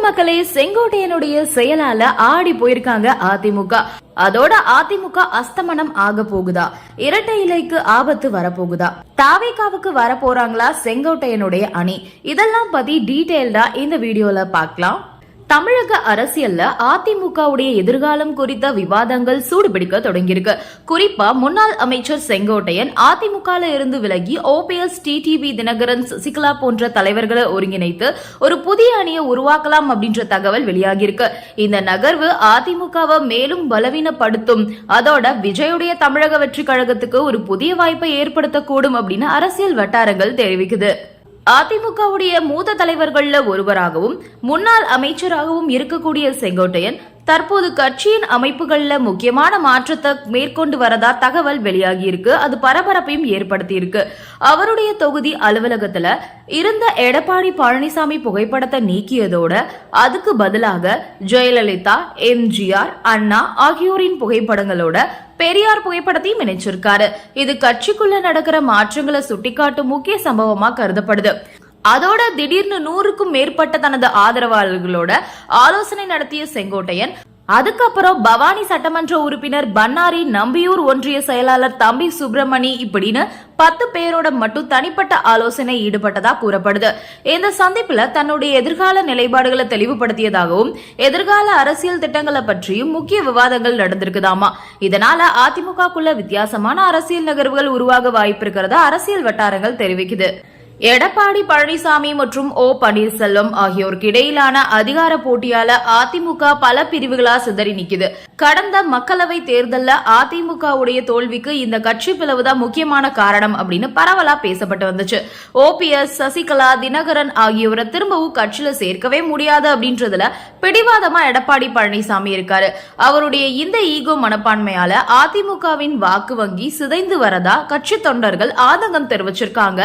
மக்களே செங்கோட்டையனுடைய செயலால ஆடி போயிருக்காங்க அதிமுக. அதோட அதிமுக அஸ்தமனம் ஆக போகுதா? இரட்டை இலைக்கு ஆபத்து வரப்போகுதா? தாவேகாவுக்கு வர போறாங்களா செங்கோட்டையனுடைய அணி? இதெல்லாம் பத்தி டீடைல்டா இந்த வீடியோல பார்க்கலாம். தமிழக அரசியல்ல அதிமுகவுடைய எதிர்காலம் குறித்த விவாதங்கள் சூடுபிடிக்க தொடங்கியிருக்கு. குறிப்பா முன்னாள் அமைச்சர் செங்கோட்டையன் அதிமுகல இருந்து விலகி ஓபிஎஸ் டிடிவி தினகரன் சசிகலா போன்ற தலைவர்களை ஒருங்கிணைத்து ஒரு புதிய அணியை உருவாக்கலாம் அப்படின்ற தகவல் வெளியாகியிருக்கு. இந்த நகர்வு அதிமுகவை மேலும் பலவீனப்படுத்தும். அதோட விஜயுடைய தமிழக வெற்றி கழகத்துக்கு ஒரு புதிய வாய்ப்பை ஏற்படுத்தக்கூடும் அப்படின்னு அரசியல் வட்டாரங்கள் தெரிவிக்குது. அதிமுகவுடைய மூத்த தலைவர்கள்ல ஒருவராகவும் முன்னாள் அமைச்சராகவும் இருக்கக்கூடிய செங்கோட்டையன் தற்போது கட்சியின் அமைப்புகள்ல முக்கியமான மாற்றத்தை மேற்கொண்டு வரதா தகவல் வெளியாகியிருக்கு. அது பரபரப்பையும் ஏற்படுத்தியிருக்கு. அவருடைய தொகுதி அலுவலகத்துல இருந்த எடப்பாடி பழனிசாமி புகைப்படத்தை நீக்கியதோட அதுக்கு பதிலாக ஜெயலலிதா எம்ஜிஆர் அண்ணா ஆகியோரின் புகைப்படங்களோட பெரியார் புகைப்படத்தையும் இணைச்சிருக்காரு. இது கட்சிக்குள்ள நடக்கிற மாற்றங்களை சுட்டிக்காட்டும் முக்கிய சம்பவமா கருதப்படுது. அதோட திடீர்னு நூறுக்கும் மேற்பட்ட தனது ஆதரவாளர்களோட ஆலோசனை நடத்திய செங்கோட்டையன் அதுக்கப்புறம் பவானி சட்டமன்ற உறுப்பினர் பன்னாரி நம்பியூர் ஒன்றிய செயலாளர் தம்பி சுப்பிரமணி இப்படின்னு பத்து பேரோட மட்டும் தனிப்பட்ட ஆலோசனை ஈடுபட்டதா கூறப்படுது. இந்த சந்திப்புல தன்னுடைய எதிர்கால நிலைப்பாடுகளை தெளிவுபடுத்தியதாகவும் எதிர்கால அரசியல் திட்டங்களை பற்றியும் முக்கிய விவாதங்கள் நடந்திருக்குதாமா. இதனால அதிமுகக்குள்ள வித்தியாசமான அரசியல் நகர்வுகள் உருவாக வாய்ப்பு இருக்கிறதா அரசியல் வட்டாரங்கள் தெரிவிக்குது. எடப்பாடி பழனிசாமி மற்றும் ஓ பன்னீர்செல்வம் ஆகியோருக்கு இடையிலான அதிகார போட்டியால அதிமுக பல பிரிவுகளா சிதறி நிக்குது. கடந்த மக்களவை தேர்தலில் அதிமுகவுடைய தோல்விக்கு இந்த கட்சி பிளவுதான் முக்கியமான காரணம் அப்படின்னு பரவலா பேசப்பட்டு வந்துச்சு. ஓபிஎஸ் சசிகலா தினகரன் ஆகியோரை திரும்பவும் கட்சியில சேர்க்கவே முடியாது அப்படின்றதுல பிடிவாதமா எடப்பாடி பழனிசாமி இருக்காரு. அவருடைய இந்த ஈகோ மனப்பான்மையால அதிமுகவின் வாக்கு வங்கி சிதைந்து வரதா கட்சி தொண்டர்கள் ஆதங்கம் தெரிவிச்சிருக்காங்க.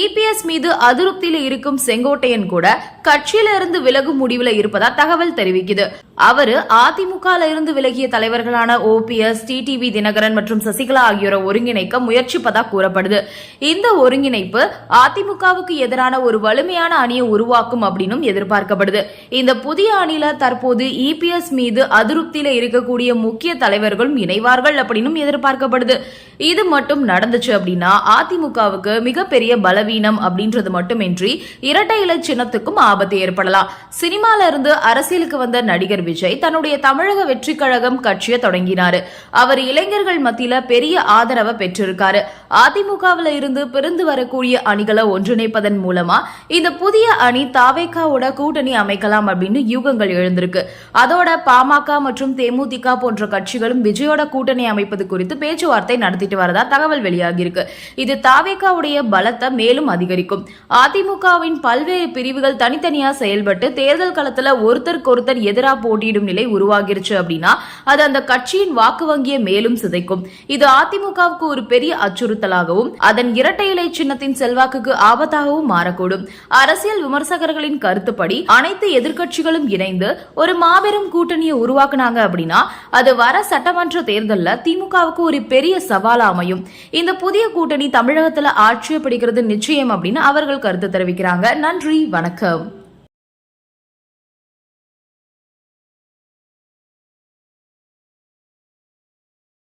இபிஎஸ் மீது அதிருப்தியில இருக்கும் செங்கோட்டையன் கூட கட்சியில இருந்து விலகும் முடிவுல இருப்பதா தகவல் தெரிவிக்குது. அவரு அதிமுக இருந்து விலகிய தலைவர்களான ஓபிஎஸ் டிடிவி தினகரன் மற்றும் சசிகலா ஆகியோரை ஒருங்கிணைக்க முயற்சிப்பதா கூறப்படுது. இந்த ஒருங்கிணைப்பு அதிமுகவுக்கு எதிரான ஒரு வலிமையான அணியை உருவாக்கும் அப்படின்னும் எதிர்பார்க்கப்படுது. இந்த புதிய அணியில தற்போது இபிஎஸ் மீது அதிருப்தியில இருக்கக்கூடிய முக்கிய தலைவர்களும் இணைவார்கள் அப்படின்னும் எதிர்பார்க்கப்படுது. இது மட்டும் நடந்துச்சு அப்படின்னா அதிமுகவுக்கு மிகப்பெரிய பலவீனம் அப்படின்றது மட்டுமின்றி இரட்டை இலை சின்னத்துக்கும் ஆபத்து ஏற்படலாம். சினிமால இருந்து அரசியலுக்கு வந்த நடிகர் விஜய் தன்னுடைய தமிழக வெற்றி கழகம் கட்சியை தொடங்கினார். அவர் இளைஞர்கள் மத்தியில பெரிய ஆதரவை பெற்றிருக்காரு. அதிமுகவில் இருந்து பிரிந்து வரக்கூடிய அணிகளை ஒன்றிணைப்பதன் மூலமா இந்த புதிய அணி தாவேக்காவோட கூட்டணி அமைக்கலாம் அப்படின்னு யூகங்கள் எழுந்திருக்கு. அதோட பாமக மற்றும் தேமுதிக போன்ற கட்சிகளும் விஜயோட கூட்டணி அமைப்பது குறித்து பேச்சுவார்த்தை நடத்திட்டு வரதா தகவல் வெளியாகியிருக்கு. இது தாவேக்காவுடைய பலத்தை மேலும் அதிகரிக்கும். அதிமுகவின் பல்வேறு பிரிவுகள் தனித்தனியா செயல்பட்டு தேர்தல் களத்துல ஒருத்தருக்கு ஒருத்தர் எதிரா போட்டியிடும் நிலை உருவாகிருச்சு அப்படின்னா அது அந்த கட்சியின் வாக்கு வங்கியை மேலும் சிதைக்கும். இது அதிமுகவுக்கு ஒரு பெரிய அச்சுறுத்தலாகவும் அதன் இரட்டை இலை சின்னத்தின் செல்வாக்குக்கு ஆபத்தாகவும் மாறக்கூடும். அரசியல் விமர்சகர்களின் கருத்துப்படி அனைத்து எதிர்க்கட்சிகளும் இணைந்து ஒரு மாபெரும் கூட்டணியை உருவாக்குனாங்க அப்படின்னா அது வர சட்டமன்ற தேர்தலில் திமுகவுக்கு ஒரு பெரிய சவால் அமையும். இந்த புதிய கூட்டணி தமிழகத்தில் ஆட்சியை பிடிக்கிறது நிச்சயம் அப்படின்னு அவர்கள் கருத்து தெரிவிக்கிறாங்க. நன்றி வணக்கம்.